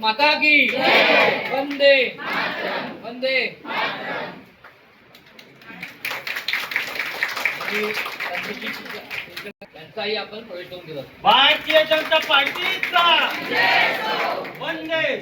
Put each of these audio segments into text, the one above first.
माता की। वंदे। वंदे। त्यांचाही आपण प्रवेश करून दिला भारतीय जनता पार्टीचा। वंदे।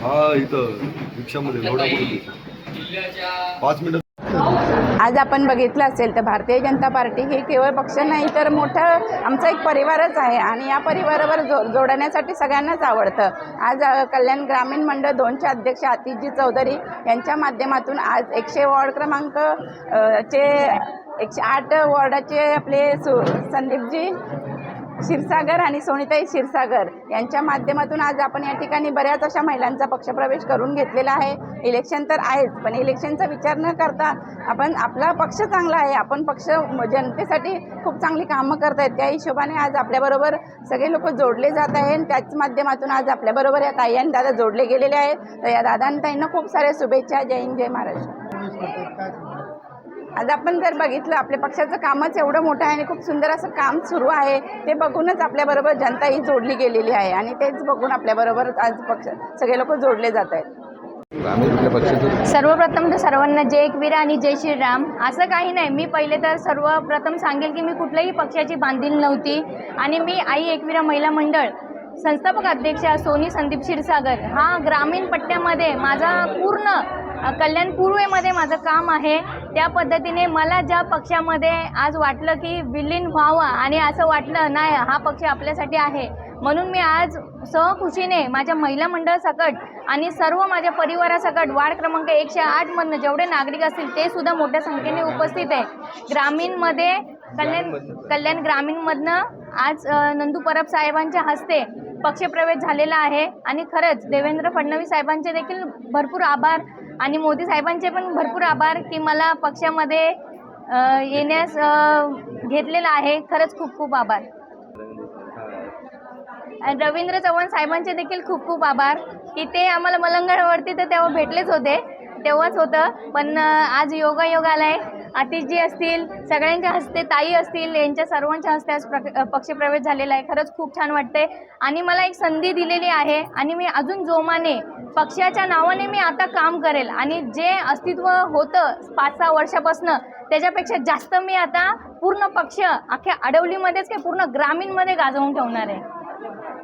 हा इथं रिक्षामध्ये पाच मिनिट आज आपण बघितलं असेल तर भारतीय जनता पार्टी हे केवळ पक्ष नाही तर मोठं आमचा एक परिवारच आहे आणि या परिवारावर जो जोडण्यासाठी सगळ्यांनाच आवडतं. आज कल्याण ग्रामीण मंडळ दोनचे अध्यक्ष आतिशजी चौधरी यांच्या माध्यमातून आज एकशे वॉर्ड क्रमांक चे एकशे आठ वॉर्डाचे आपले सु संदीपजी क्षीरसागर आणि सोनिताई क्षीरसागर यांच्या माध्यमातून आज आपण या ठिकाणी बऱ्याच अशा महिलांचा पक्षप्रवेश करून घेतलेला आहे. इलेक्शन तर आहेच पण इलेक्शनचा विचार न करता आपण आपला पक्ष चांगला आहे. आपण पक्ष जनतेसाठी खूप चांगली कामं करत आहेत त्या हिशोबाने आज आपल्याबरोबर सगळे लोक जोडले जात आहे आणि त्याच माध्यमातून आज आपल्याबरोबर या ताई आणि दादा जोडले गेलेले आहेत. तर या दादा आणि ताईंना खूप साऱ्या शुभेच्छा. जय हिंद जय महाराष्ट्र. आज आपण जर बघितलं आपल्या पक्षाचं कामच एवढं मोठं आहे आणि खूप सुंदर असं काम सुरू आहे ते बघूनच आपल्याबरोबर जनता ही जोडली गेलेली आहे आणि तेच बघून आपल्याबरोबर आज पक्ष सगळे लोक जोडले जात आहेत. सर्वप्रथम तर सर्वांना जय एकवीर आणि जय श्रीराम. असं काही नाही. मी पहिले तर सर्वप्रथम सांगेल की मी कुठल्याही पक्षाची बांधील नव्हती आणि मी आई एकविरा महिला मंडळ संस्थापक अध्यक्षा सोनी संदीप क्षीरसागर हा ग्रामीण पट्ट्यामध्ये माझा पूर्ण कल्याण पूर्वेमध्ये माझं काम आहे. त्या पद्धतीने मला ज्या पक्षामध्ये आज वाटलं की विलीन व्हावं आणि असं वाटलं नाही हा पक्ष आपल्यासाठी आहे. म्हणून मी आज सहखुशीने माझ्या महिला मंडळासकट आणि सर्व माझ्या परिवारासकट वार्ड क्रमांक एकशे आठमधनं जेवढे नागरिक असतील ते सुद्धा मोठ्या संख्येने उपस्थित आहे. ग्रामीणमध्ये कल्याण कल्याण ग्रामीणमधनं आज नंदू परब साहेबांच्या हस्ते पक्षप्रवेश झालेला आहे. आणि खरंच देवेंद्र फडणवीस साहेबांचे देखील भरपूर आभार आणि मोदी साहेबांचे पण भरपूर आभार की मला पक्षामध्ये येण्यास घेतलेलं आहे. खरंच खूप खूप आभार. आणि रवींद्र चव्हाण साहेबांचे देखील खूप खूप आभार. की ते आम्हाला मलंगणवरती तर तेव्हा भेटलेच होते. तेव्हाच होतं. पण आज आज योगायोग आलाय. आतिशजी असतील सगळ्यांच्या हस्ते ताई असतील यांच्या सर्वांच्या हस्ते आज प्रक पक्षप्रवेश झालेला आहे. खरंच खूप छान वाटते आणि मला एक संधी दिलेली आहे आणि मी अजून जोमाने पक्षाच्या नावाने मी आता काम करेल. आणि जे अस्तित्व होतं पाच सहा वर्षापासनं त्याच्यापेक्षा जास्त मी आता पूर्ण पक्ष अख्ख्या अडवलीमध्येच काय पूर्ण ग्रामीणमध्ये गाजवून ठेवणार आहे.